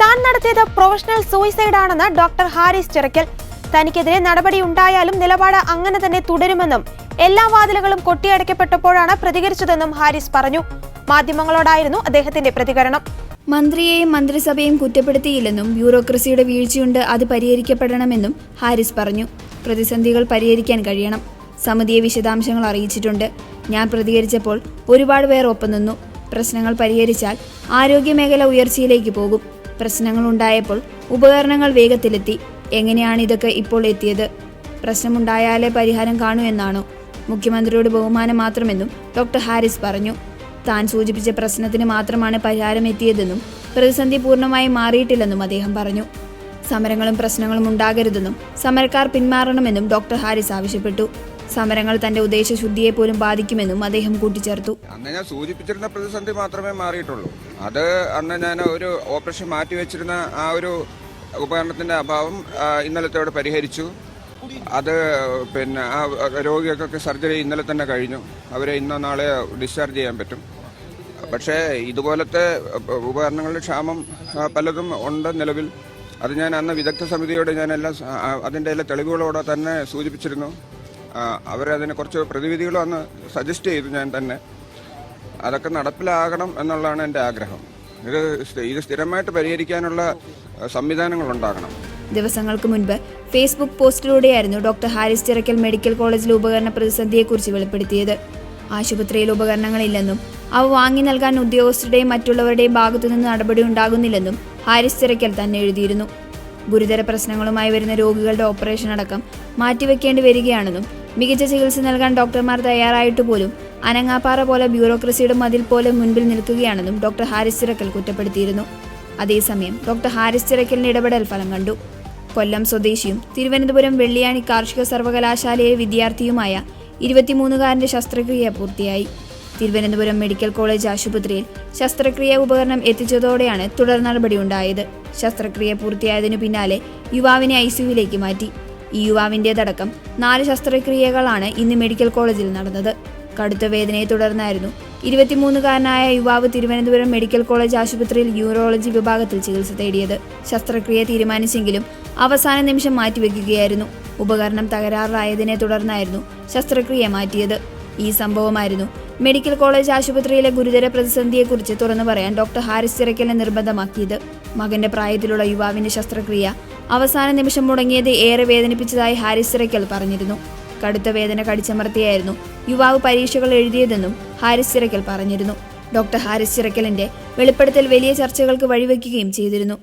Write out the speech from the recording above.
താൻ നടത്തിയത് professional suicide ആണെന്ന് ഡോക്ടർ ഹാരിസ് ചിറക്കൽ. തനിക്കെതിരെ നടപടി ഉണ്ടായാലും നിലപാട് അങ്ങനെ തന്നെ തുടരുമെന്നും എല്ലാ വാതിലുകളും കൊട്ടിയടയ്ക്കപ്പെട്ടപ്പോഴാണ് പ്രതികരിച്ചതെന്നും ഹാരിസ് പറഞ്ഞു. മാധ്യമങ്ങളോടായിരുന്നു അദ്ദേഹത്തിന്റെ പ്രതികരണം. മന്ത്രിയെയും മന്ത്രിസഭയും കുറ്റപ്പെടുത്തിയില്ലെന്നും ബ്യൂറോക്രസിയുടെ വീഴ്ചയുണ്ട് അത് പരിഹരിക്കപ്പെടണമെന്നും ഹാരിസ് പറഞ്ഞു. പ്രതിസന്ധികൾ പരിഹരിക്കാൻ കഴിയണം. സമിതിയെ വിശദാംശങ്ങൾ അറിയിച്ചിട്ടുണ്ട്. ഞാൻ പ്രതികരിച്ചപ്പോൾ ഒരുപാട് പേർ ഒപ്പം നിന്നു. പ്രശ്നങ്ങൾ പരിഹരിച്ചാൽ ആരോഗ്യമേഖല ഉയർച്ചയിലേക്ക് പോകും. പ്രശ്നങ്ങൾ ഉണ്ടായപ്പോൾ ഉപകരണങ്ങൾ വേഗത്തിലെത്തി. എങ്ങനെയാണ് ഇതൊക്കെ ഇപ്പോൾ എത്തിയത്? പ്രശ്നമുണ്ടായാലേ പരിഹാരം കാണൂ എന്നാണോ. മുഖ്യമന്ത്രിയുടെ ബഹുമാനം മാത്രമെന്നും ഡോക്ടർ ഹാരിസ് പറഞ്ഞു. താൻ സൂചിപ്പിച്ച പ്രശ്നത്തിന് മാത്രമാണ് പരിഹാരം എത്തിയതെന്നും പ്രതിസന്ധി പൂർണമായി മാറിയിട്ടില്ലെന്നും അദ്ദേഹം പറഞ്ഞു. സമരങ്ങളും പ്രശ്നങ്ങളും ഉണ്ടാകരുതെന്നും സമരക്കാർ പിന്മാറണമെന്നും ഡോക്ടർ ഹാരിസ് ആവശ്യപ്പെട്ടു. സമരങ്ങൾ തന്റെ ഉദ്ദേശശുദ്ധിയെ പോലും ബാധിക്കുമെന്നും അദ്ദേഹം കൂട്ടിച്ചേർത്തു. അന്ന് ഞാൻ സൂചിപ്പിച്ചിരുന്ന പ്രതിസന്ധി മാത്രമേ മാറിയിട്ടുള്ളൂ. അത് അന്ന് ഞാൻ ഒരു ഓപ്പറേഷൻ മാറ്റിവെച്ചിരുന്ന ആ ഒരു ഉപകരണത്തിന്റെ അഭാവം ഇന്നലത്തോടെ പരിഹരിച്ചു. അത് പിന്നെ ആ രോഗികൾക്കൊക്കെ സർജറി ഇന്നലെ തന്നെ കഴിഞ്ഞു. അവരെ ഇന്നോ നാളെ ഡിസ്ചാർജ് ചെയ്യാൻ പറ്റും. പക്ഷേ ഇതുപോലത്തെ ഉപകരണങ്ങളുടെ ക്ഷാമം പലതും ഉണ്ട് നിലവിൽ. അത് ഞാൻ അന്ന് വിദഗ്ധ സമിതിയോട് ഞാനെല്ലാം അതിന്റെ എല്ലാ തെളിവുകളോടെ തന്നെ സൂചിപ്പിച്ചിരുന്നു. ആ, അവരതിനെ കുറച്ച് പ്രതിവിധികളും അന്ന് സജസ്റ്റ് ചെയ്തു ഞാൻ തന്നെ. അതൊക്കെ നടപ്പിലാകണം എന്നുള്ളതാണ് എന്റെ ആഗ്രഹം. ഇത് ഇത് സ്ഥിരമായിട്ട് പരിഹരിക്കാനുള്ള സംവിധാനങ്ങൾ ഉണ്ടാകണം ദിവസങ്ങൾക്ക് മുൻപ് ഫേസ്ബുക്ക് പോസ്റ്റിലൂടെയായിരുന്നു ഡോക്ടർ ഹാരിസ് ചിറക്കൽ മെഡിക്കൽ കോളേജിലെ ഉപകരണ പ്രതിസന്ധിയെക്കുറിച്ച് വെളിപ്പെടുത്തിയത്. ആശുപത്രിയിൽ ഉപകരണങ്ങളില്ലെന്നും അവ വാങ്ങി നൽകാൻ ഉദ്യോഗസ്ഥരുടെയും മറ്റുള്ളവരുടെയും ഭാഗത്തുനിന്ന് നടപടി ഉണ്ടാകുന്നില്ലെന്നും ഹാരിസ് ചിറക്കൽ തന്നെ എഴുതിയിരുന്നു. ഗുരുതര പ്രശ്നങ്ങളുമായി വരുന്ന രോഗികളുടെ ഓപ്പറേഷൻ അടക്കം മാറ്റിവെക്കേണ്ടി വരികയാണെന്നും മികച്ച ചികിത്സ നൽകാൻ ഡോക്ടർമാർ തയ്യാറായിട്ട് പോലും അനങ്ങാപ്പാറ പോലെ ബ്യൂറോക്രസിയുടെ മതിൽ പോലെ മുൻപിൽ നിൽക്കുകയാണെന്നും ഡോക്ടർ ഹാരിസ് ചിറക്കൽ കുറ്റപ്പെടുത്തിയിരുന്നു. അതേസമയം ഡോക്ടർ ഹാരിസ് ചിറക്കലിന്റെ ഇടപെടൽ ഫലം കണ്ടു. കൊല്ലം സ്വദേശിയും തിരുവനന്തപുരം വെള്ളിയാണി കാർഷിക സർവകലാശാലയിലെ വിദ്യാർത്ഥിയുമായ ഇരുപത്തിമൂന്നുകാരന്റെ ശസ്ത്രക്രിയ പൂർത്തിയായി. തിരുവനന്തപുരം മെഡിക്കൽ കോളേജ് ആശുപത്രിയിൽ ശസ്ത്രക്രിയ ഉപകരണം എത്തിച്ചതോടെയാണ് തുടർ നടപടിയുണ്ടായത്. ശസ്ത്രക്രിയ പൂർത്തിയായതിനു പിന്നാലെ യുവാവിനെ ഐ മാറ്റി. ഈ യുവാവിന്റേതടക്കം നാല് ശസ്ത്രക്രിയകളാണ് ഇന്ന് മെഡിക്കൽ കോളേജിൽ നടന്നത്. കടുത്ത വേദനയെ തുടർന്നായിരുന്നു. ഇരുപത്തിമൂന്നുകാരനായ യുവാവ് തിരുവനന്തപുരം മെഡിക്കൽ കോളേജ് ആശുപത്രിയിൽ യൂറോളജി വിഭാഗത്തിൽ ചികിത്സ തേടിയത്. ശസ്ത്രക്രിയ തീരുമാനിച്ചെങ്കിലും അവസാന നിമിഷം മാറ്റിവെക്കുകയായിരുന്നു. ഉപകരണം തകരാറിലായതിനെ തുടർന്നായിരുന്നു ശസ്ത്രക്രിയ മാറ്റിയത്. ഈ സംഭവമായിരുന്നു മെഡിക്കൽ കോളേജ് ആശുപത്രിയിലെ ഗുരുതര പ്രതിസന്ധിയെക്കുറിച്ച് തുറന്നു പറയാൻ ഡോക്ടർ ഹാരിസ് ചിറക്കലിനെ നിർബന്ധമാക്കിയത്. മകന്റെ പ്രായത്തിലുള്ള യുവാവിന്റെ ശസ്ത്രക്രിയ അവസാന നിമിഷം മുടങ്ങിയത് ഏറെ വേദനിപ്പിച്ചതായി ഹാരിസ് ചിറക്കൽ പറഞ്ഞിരുന്നു. കടുത്ത വേദന കടിച്ചമർത്തിയായിരുന്നു യുവാവ് പരീക്ഷകൾ എഴുതിയതെന്നും ഹാരിസ് ചിറക്കൽ പറഞ്ഞിരുന്നു. ഡോക്ടർ ഹാരിസ് ചിറക്കലിന്റെ വെളിപ്പെടുത്തൽ വലിയ ചർച്ചകൾക്ക് വഴിവെക്കുകയും ചെയ്തിരുന്നു.